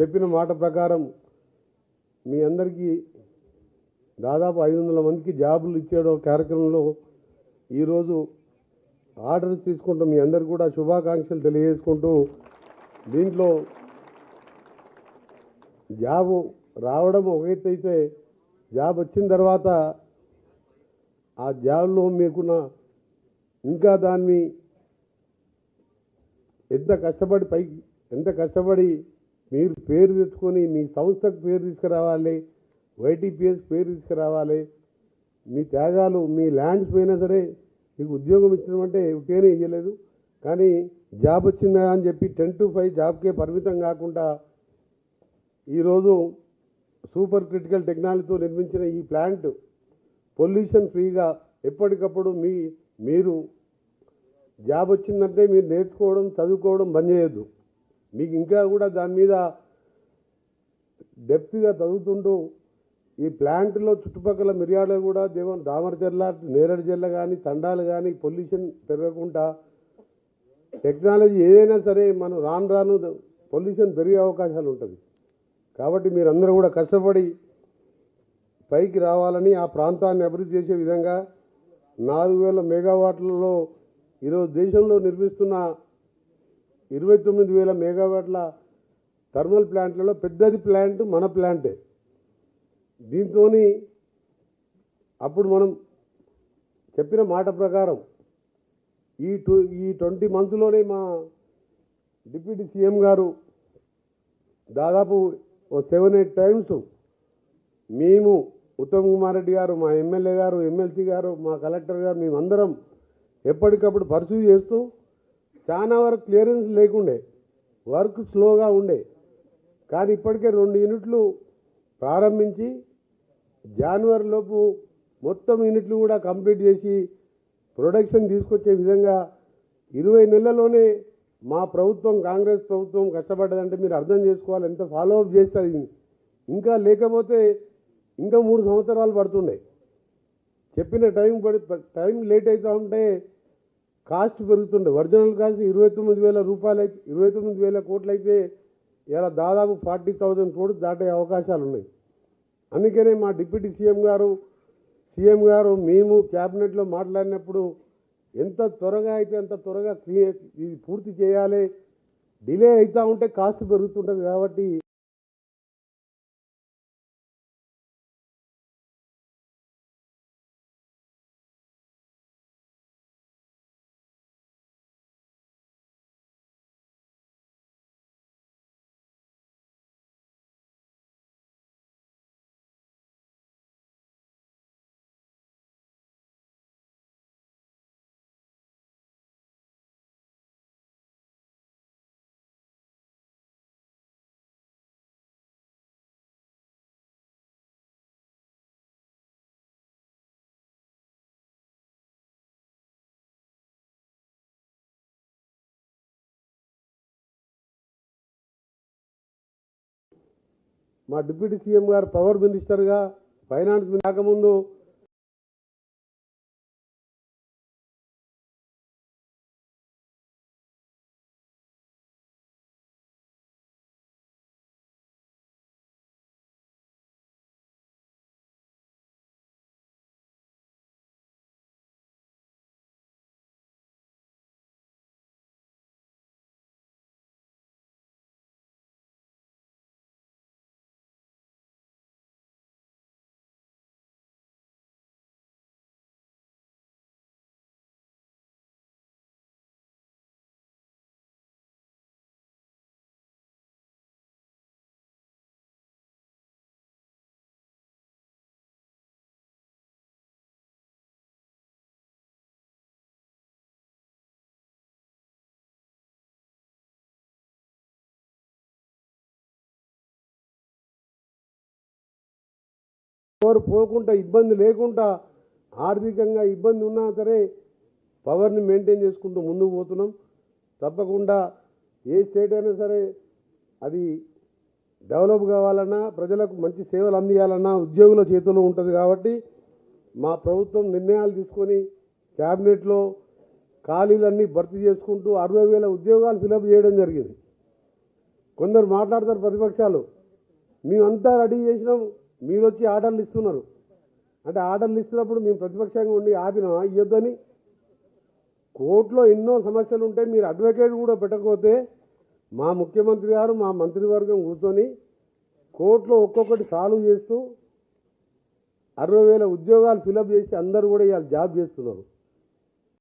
చెప్పిన మాట ప్రకారం మీ అందరికీ దాదాపు ఐదు వందల మందికి జాబులు ఇచ్చేయడం కార్యక్రమంలో ఈరోజు ఆర్డర్స్ తీసుకుంటూ మీ అందరికి కూడా శుభాకాంక్షలు తెలియజేసుకుంటూ దీంట్లో జాబు రావడం ఒక అయితే జాబ్ వచ్చిన తర్వాత ఆ జాబ్లో మీకున్న ఇంకా దాన్ని ఎంత కష్టపడి పైకి ఎంత కష్టపడి మీరు పేరు తెచ్చుకొని మీ సంస్థకు పేరు తీసుకురావాలి వైటీపీఎస్ పేరు తీసుకురావాలి మీ త్యాగాలు మీ ల్యాండ్స్ పోయినా సరే మీకు ఉద్యోగం ఇచ్చినామంటే ఉకేనే ఇవ్వలేదు కానీ జాబ్ వచ్చిందా అని చెప్పి టెన్ టు ఫైవ్ జాబ్కే పరిమితం కాకుండా ఈరోజు సూపర్ క్రిటికల్ టెక్నాలజీతో నిర్మించిన ఈ ప్లాంట్ పొల్యూషన్ ఫ్రీగా ఎప్పటికప్పుడు మీ మీరు జాబ్ వచ్చిందంటే మీరు నేర్చుకోవడం చదువుకోవడం బంద్ చేయొద్దు. మీకు ఇంకా కూడా దాని మీద డెప్త్గా చదువుతుంటూ ఈ ప్లాంట్లో చుట్టుపక్కల మిర్యాడలో కూడా దేవం దామరచెర్ల నేరడు చెర్ల కానీ తండాలు కానీ పొల్యూషన్ పెరగకుండా టెక్నాలజీ ఏదైనా సరే మనం రాను రాను పొల్యూషన్ పెరిగే అవకాశాలు ఉంటుంది. కాబట్టి మీరందరూ కూడా కష్టపడి పైకి రావాలని ఆ ప్రాంతాన్ని అభివృద్ధి చేసే విధంగా నాలుగు వేల మెగావాట్లలో ఈరోజు దేశంలో నిర్మిస్తున్న ఇరవై తొమ్మిది వేల మెగావాట్ల థర్మల్ ప్లాంట్లలో పెద్దది ప్లాంట్ మన ప్లాంటే. దీంతో అప్పుడు మనం చెప్పిన మాట ప్రకారం ఈ టూ ఈ ట్వంటీ మంత్స్లోనే మా డిప్యూటీ సీఎం గారు దాదాపు ఓ సెవెన్ ఎయిట్ టైమ్స్ మేము ఉత్తమ్ కుమార్ రెడ్డి గారు మా ఎమ్మెల్యే గారు ఎమ్మెల్సీ గారు మా కలెక్టర్ గారు మేమందరం ఎప్పటికప్పుడు పర్సూ చేస్తూ చాలా వరకు క్లియరెన్స్ లేకుండే. వర్క్ స్లోగా ఉండే. కానీ ఇప్పటికే రెండు యూనిట్లు ప్రారంభించి జనవరి లోపు మొత్తం యూనిట్లు కూడా కంప్లీట్ చేసి ప్రొడక్షన్ తీసుకొచ్చే విధంగా ఇరవై నెలల్లోనే మా ప్రభుత్వం కాంగ్రెస్ ప్రభుత్వం కష్టపడ్డదంటే మీరు అర్థం చేసుకోవాలి. ఎంత ఫాలో అప్ చేస్తుంది ఇంకా లేకపోతే ఇంకా మూడు సంవత్సరాలు పడుతుండే. చెప్పిన టైం పడి టైం లేట్ అవుతూ ఉంటే కాస్ట్ పెరుగుతుండే. ఒరిజినల్ కాస్ట్ ఇరవై తొమ్మిది వేల రూపాయలు అయితే ఇరవై తొమ్మిది వేల కోట్లు అయితే ఇలా దాదాపు ఫార్టీ థౌజండ్ కోట్లు దాటే అవకాశాలు ఉన్నాయి అందుకనే మా డిప్యూటీ సీఎం గారు సీఎం గారు మేము క్యాబినెట్లో మాట్లాడినప్పుడు ఎంత త్వరగా అయితే అంత త్వరగా క్లియర్ ఇది పూర్తి చేయాలి డిలే అవుతూ ఉంటే కాస్ట్ పెరుగుతుంటుంది కాబట్టి మా డిప్యూటీ సీఎం గారు పవర్ మినిస్టర్గా ఫైనాన్స్ రాకముందు ఎవరు పోకుండా ఇబ్బంది లేకుండా ఆర్థికంగా ఇబ్బంది ఉన్నా సరే పవర్ని మెయింటైన్ చేసుకుంటూ ముందుకు పోతున్నాం. తప్పకుండా ఏ స్టేట్ అయినా సరే అది డెవలప్ కావాలన్నా ప్రజలకు మంచి సేవలు అందియాలన్నా ఉద్యోగుల చేతుల్లో ఉంటుంది కాబట్టి మా ప్రభుత్వం నిర్ణయాలు తీసుకొని క్యాబినెట్లో ఖాళీలన్నీ భర్తీ చేసుకుంటూ అరవై వేల ఉద్యోగాలు ఫిలప్ చేయడం జరిగింది. కొందరు మాట్లాడతారు ప్రతిపక్షాలు మేమంతా రెడీ చేసినాం మీరు వచ్చి ఆర్డర్లు ఇస్తున్నారు. అంటే ఆర్డర్లు ఇస్తున్నప్పుడు మేము ప్రతిపక్షంగా ఉండి ఆపినా ఇవ్వద్దని కోర్టులో ఎన్నో సమస్యలు ఉంటే మీరు అడ్వకేట్ కూడా పెట్టకపోతే మా ముఖ్యమంత్రి గారు మా మంత్రివర్గం కూర్చొని కోర్టులో ఒక్కొక్కటి సాల్వ్ చేస్తూ అరవై వేల ఉద్యోగాలు ఫిలప్ చేసి అందరూ కూడా ఇవాళ జాబ్ చేస్తున్నారు.